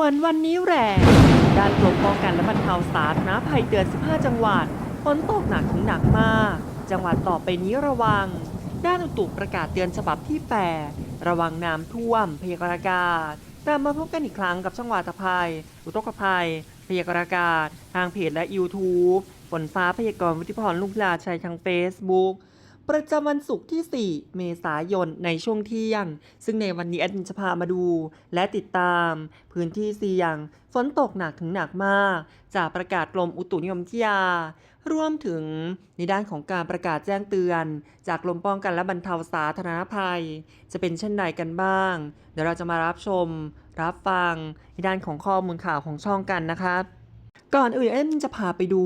ด่วนวันนี้แรงด้านกรมป้องกันและบรรเทาสาธารณภัยเตือน 15 จังหวัดฝนตกหนักถึงหนักมาก จังหวัดต่อไปนี้ระวัง ด้านอุตุประกาศเตือนฉบับที่8ระวังน้ำท่วม พยากรณ์อากาศกลับมาพบกันอีกครั้งกับช่องวาตภัย อุทกภัย พยากรณ์อากาศ ทางเพจและ YouTube ฝนฟ้าพยากรณ์วุฒิพรลุงลาชัยทาง Facebook ประจำวันศุกร์ที่ 4 เมษายนในช่วงเที่ยง ซึ่งในวันนี้แอดมินจะพามาดู และติดตาม พื้นที่เสี่ยง ฝนตกหนักถึงหนักมาก จากประกาศกรมอุตุนิยมวิทยา รวมถึงในด้านของการประกาศแจ้งเตือน จากกรมป้องกันและบรรเทาสาธารณภัย จะเป็นเช่นใดกันบ้าง เดี๋ยวเราจะมารับชม รับฟังในด้านของข้อมูลข่าวของช่องกันนะครับ ก่อนอื่นเอ็มจะพาไปดู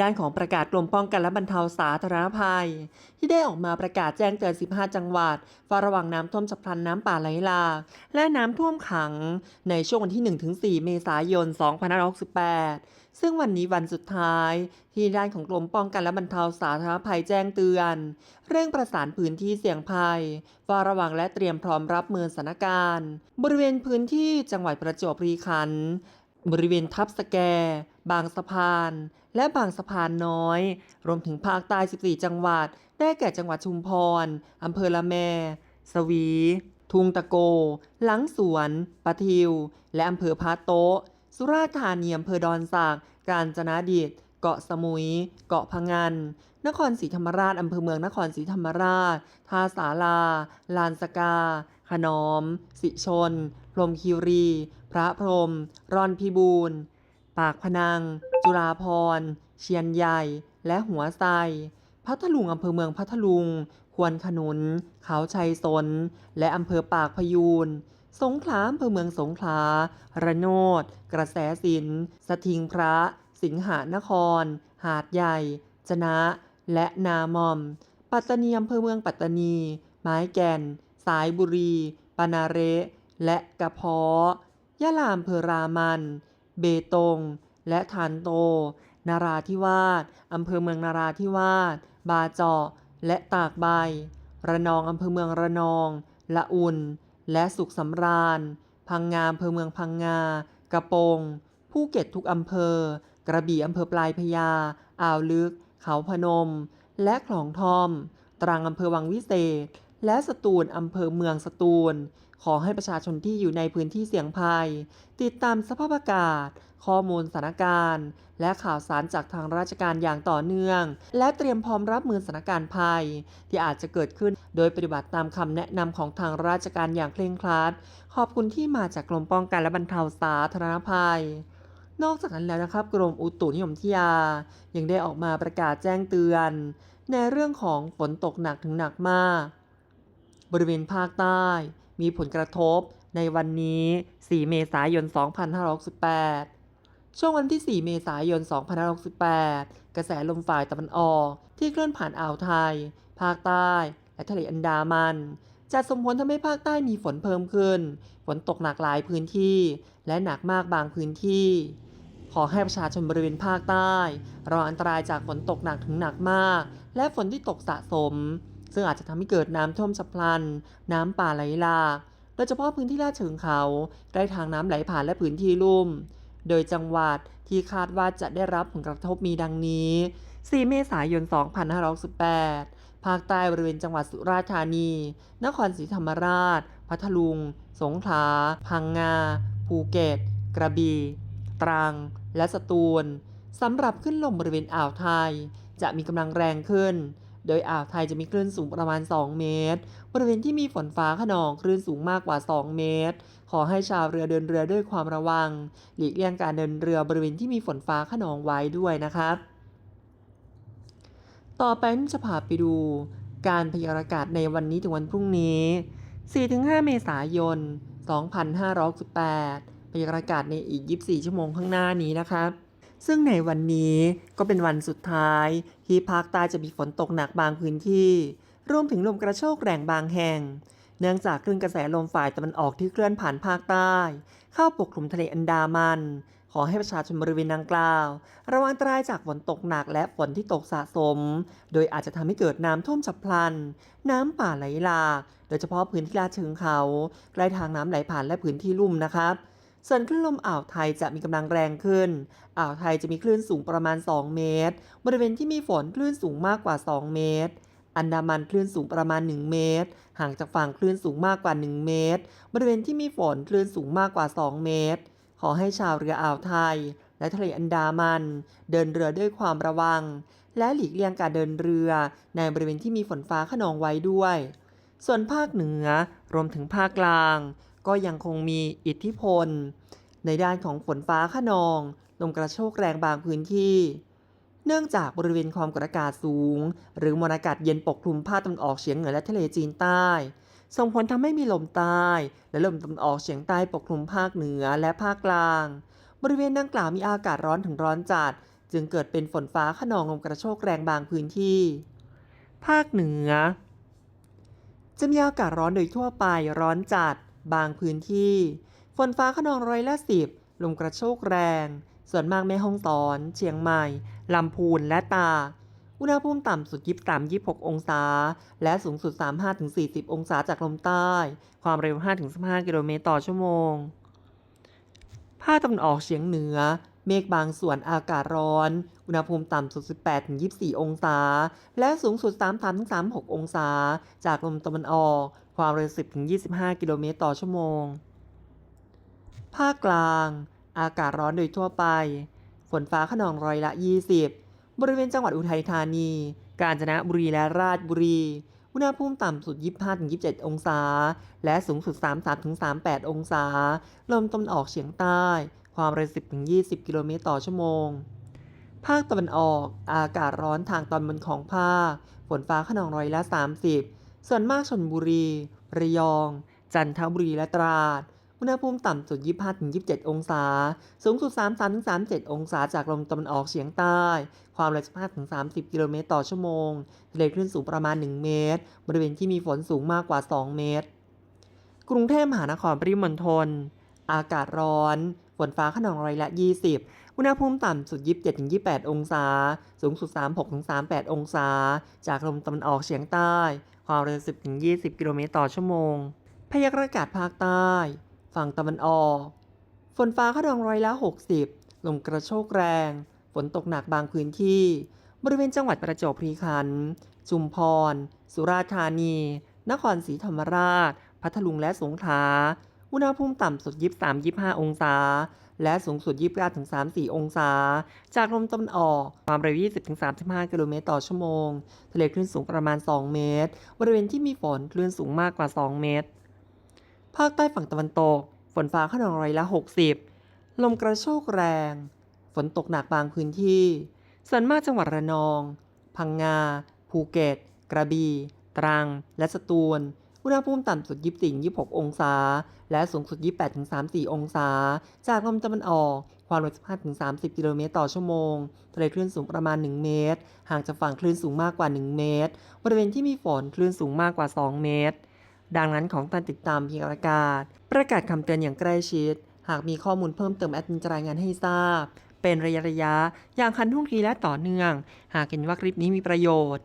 ด้านของประกาศกรมป้องกันและบรรเทาสาธารณภัย ที่ได้ออกมาประกาศแจ้งเตือน 15 จังหวัดเฝ้าระวังน้ำท่วมฉับพลันน้ำป่าไหลหลากและน้ำท่วมขังในช่วงวันที่ 1-4 เมษายน 2568 ซึ่งวันนี้วันสุดท้าย ที่ด้านของกรมป้องกันและบรรเทาสาธารณภัยแจ้งเตือน เร่งประสานพื้นที่เสี่ยงภัยเฝ้าระวังและเตรียมพร้อมรับมือสถานการณ์ บริเวณพื้นที่จังหวัดประจวบคีรีขันธ์ บริเวณทับสแก บางสะพาน และบางสะพานน้อย รวมถึงภาคใต้ 14 จังหวัด ได้แก่จังหวัดชุมพร อำเภอละแม สวี ทุงตะโก หลังสวน ปะทิว และอำเภอพาโตะ สุราษฎร์ธานีอำเภอดอนสาก กาญจนาดิต เกาะสมุย เกาะพะงัน นครศรีธรรมราชอำเภอเมืองนครศรีธรรมราช ท่าสาลา ลานสกา ขนอม สิชน พรมคีรี พระพรมร่อนพิบูรณ์ปากพนัง จุฬาพร เชียนใหญ่ และหัวไซพัทลุงอำเภอเมืองพัทลุง ควนขนุน เขาชัยสน และอำเภอปากพยูนสงขลาอำเภอเมืองสงขลา ระโนด กระแสสิน สถิงพระ สิงหานคร หาดใหญ่ จนะ และนามอม ปัตตานีอำเภอเมืองปัตตานี ไม้แก่น สายบุรี ปานาเระและกระเพาะยะลาอำเภอรามัน เบตง และทานโต นาราธิวาสอำเภอเมืองนาราธิวาส บาเจาะ และตากใบ ระนองอำเภอเมืองระนอง ละอุ่นและสุขสำราญ พังงาอำเภอเมืองพังงากระโปงภูเก็ตทุกอำเภอ กระบี่อำเภอปลายพญา อ่าวลึก เขาพนม และคลองทอม ตรังอำเภอวังวิเศษ และสตูลอำเภอเมืองสตูล ขอให้ประชาชนที่อยู่ในพื้นที่เสี่ยงภัย ติดตามสภาพอากาศ ข้อมูลสถานการณ์ และข่าวสารจากทางราชการอย่างต่อเนื่อง และเตรียมพร้อมรับมือสถานการณ์ภัย ที่อาจจะเกิดขึ้น โดยปฏิบัติตามคำแนะนำของทางราชการอย่างเคร่งครัด ขอบคุณที่มาจากกรมป้องกันและบรรเทาสาธารณภัย นอกจากนั้นแล้วนะครับกรมอุตุนิยมวิทยา ยังได้ออกมาประกาศแจ้งเตือน ในเรื่องของฝนตกหนักถึงหนักมาก บริเวณภาคใต้ มีผลกระทบในวันนี้ 4 เมษายน 2568 ช่วงวันที่ 4 เมษายน 2568 กระแสลมฝ่ายตะวันออกที่เคลื่อนผ่านอ่าวไทย ภาคใต้ และทะเลอันดามันจะส่งผลทำให้ภาคใต้มีฝนเพิ่มขึ้น ฝนตกหนักหลายพื้นที่ และหนักมากบางพื้นที่ ขอให้ประชาชนบริเวณภาคใต้ระวังอันตรายจากฝนตกหนักถึงหนักมาก และฝนที่ตกสะสม ซึ่งอาจจะทำให้เกิดน้ำท่วมฉับพลัน น้ำป่าไหลหลากโดยเฉพาะพื้นที่ลาดเชิงเขาใกล้ทางน้ำไหลผ่านและพื้นที่ลุ่ม โดยจังหวัดที่คาดว่าจะได้รับผลกระทบมีดังนี้ 4 เมษายน 2568ภาคใต้บริเวณจังหวัดสุราษฎร์ธานี นครศรีธรรมราช พัทลุง สงขลา พังงา ภูเก็ต กระบี่ ตรัง และสตูลสำหรับขึ้นลมบริเวณอ่าวไทย จะมีกำลังแรงขึ้น โดยอ่าวไทยจะมีคลื่นสูงประมาณ 2 เมตร บริเวณที่มีฝนฟ้าขนองคลื่นสูงมากกว่า 2 เมตร ขอให้ชาวเรือเดินเรือด้วยความระวัง หลีกเลี่ยงการเดินเรือบริเวณที่มีฝนฟ้าขนองไว้ด้วยนะครับ ต่อไปนุ่นจะพาไปดูการพยากรณ์อากาศในวันนี้ถึงวันพรุ่งนี้ 4-5 เมษายน 2568 พยากรณ์อากาศในอีก 24 ชั่วโมงข้างหน้านี้นะครับซึ่งในวันนี้ก็เป็นวันสุดท้าย ที่ภาคใต้จะมีฝนตกหนักบางพื้นที่ รวมถึงลมกระโชกแรงบางแห่ง เนื่องจากคลื่นกระแสลมฝ่ายตะวันออกที่เคลื่อนผ่านภาคใต้ เข้าปกคลุมทะเลอันดามัน ขอให้ประชาชนบริเวณดังกล่าว ระวังอันตรายจากฝนตกหนักและฝนที่ตกสะสม โดยอาจจะทำให้เกิดน้ำท่วมฉับพลัน น้ำป่าไหลหลาก โดยเฉพาะพื้นที่ลาดเชิงเขา ใกล้ทางน้ำไหลผ่านและพื้นที่ลุ่มนะครับ ส่วนคลื่นลมอ่าวไทยจะมีกำลังแรงขึ้น อ่าวไทยจะมีคลื่นสูงประมาณ 2 เมตร บริเวณที่มีฝนคลื่นสูงมากกว่า 2 เมตร อันดามันคลื่นสูงประมาณ 1 เมตร ห่างจากฝั่งคลื่นสูงมากกว่า 1 เมตร บริเวณที่มีฝนคลื่นสูงมากกว่า 2 เมตร ขอให้ชาวเรืออ่าวไทย และทะเลอันดามัน เดินเรือด้วยความระวัง และหลีกเลี่ยงการเดินเรือ ในบริเวณที่มีฝนฟ้าขนองไว้ด้วย ส่วนภาคเหนือรวมถึงภาคกลาง ก็ยังคงมีอิทธิพล ในด้านของฝนฟ้าขนอง ลมกระโชกแรงบางพื้นที่ เนื่องจากบริเวณความกดอากาศสูง หรือมวลอากาศเย็นปกคลุมภาคตะวันออกเฉียงเหนือและทะเลจีนใต้ ส่งผลทำให้มีลมใต้และลมตะวันออกเฉียงใต้ปกคลุมภาคเหนือและภาคกลาง บริเวณดังกล่าวมีอากาศร้อนถึงร้อนจัด จึงเกิดเป็นฝนฟ้าขนองลมกระโชกแรงบางพื้นที่ ภาคเหนือจะมีอากาศร้อนโดยทั่วไปร้อนจัด บางพื้นที่ ฝนฟ้าขนองร้อยละสิบลมกระโชกแรง ส่วนมากแม่ห้องสอน เชียงใหม่ ลำพูนและตา อุณหภูมิต่ำสุด 23 26 องศา และสูงสุด 35 40 องศาจากลมใต้ ความเร็ว 5 15 กิโลเมตรต่อชั่วโมง ภาคตะวันออกเฉียงเหนือ เมฆบางส่วนอากาศร้อน อุณหภูมิต่ำสุด 18 24 องศา และสูงสุด 33 36องศา จากลมตะวันออก ความเร็ว 10 25 กิโลเมตรต่อชั่วโมง ภาคกลาง อากาศร้อนโดยทั่วไป ฝนฟ้าขนองร้อยละ 20 บริเวณจังหวัดอุทัยธานี กาญจนบุรีและราชบุรี อุณหภูมิต่ำสุด 25-27 องศา และสูงสุด 33-38 องศา ลมตะวันออกเฉียงใต้ ความเร็ว 10-20 กิโลเมตรต่อชั่วโมงภาคตะวันออก อากาศร้อนทางตอนบนของภาค ฝนฟ้าขนองร้อยละ 30 ส่วนมากชนบุรี ระยอง จันทบุรีและตราด อุณหภูมิต่ำสุด 25-27 องศา สูงสุด 33-37 องศาจากลมตะวันออกเฉียงใต้ ความเร็ว 15-30 กิโลเมตรต่อชั่วโมงทะเลคลื่นสูงประมาณ 1 เมตร บริเวณที่มีฝนสูงมากกว่า 2 เมตร กรุงเทพมหานครปริมณฑลอากาศร้อน ฝนฟ้าขนองร้อยละ 20 อุณหภูมิต่ำสุด 27-28 องศา สูงสุด 36-38 องศา จากลมตะวันออกเฉียงใต้ ความเร็ว 10-20 กิโลเมตรต่อชั่วโมง พยากรณ์อากาศภาคใต้ ฝั่งตะวันออก ฝนฟ้าขนองร้อยละ 60 ลมกระโชกแรง ฝนตกหนักบางพื้นที่ บริเวณจังหวัดประจวบคีรีขันธ์ชุมพร สุราษฎร์ธานี นครศรีธรรมราช พัทลุงและสงขลา อุณหภูมิต่ำสุด 23-25 องศา และสูงสุด 29-34 องศา จากลมตะวันออก ความเร็ว 20-35 กิโลเมตรต่อชั่วโมง ทะเลคลื่นสูงประมาณ 2 เมตร บริเวณที่มีฝนคลื่นสูงมากกว่า 2 เมตร ภาคใต้ฝั่งตะวันตก ฝนฟ้าขนองร้อยละ 60 ลมกระโชกแรง ฝนตกหนักบางพื้นที่ ส่วนมากจังหวัดระนอง พังงา ภูเก็ต กระบี่ ตรัง และสตูล อุณหภูมิต่ำสุด 24-26 องศา และสูงสุด 28-34 องศา จากลมตะวันออก ความเร็ว 15-30 กิโลเมตรต่อชั่วโมง ทะเลคลื่นสูงประมาณ 1 เมตร ห่างจากฝั่งคลื่นสูงมากกว่า 1 เมตร บริเวณที่มีฝนคลื่นสูงมากกว่า 2 เมตร ดังนั้นของการติดตามพยากรณ์อากาศ ประกาศคำเตือนอย่างใกล้ชิด หากมีข้อมูลเพิ่มเติมแอดมินจะรายงานให้ทราบเป็นระยะระยะ อย่างคันทุ่งทีและต่อเนื่อง หากเห็นว่าคลิปนี้มีประโยชน์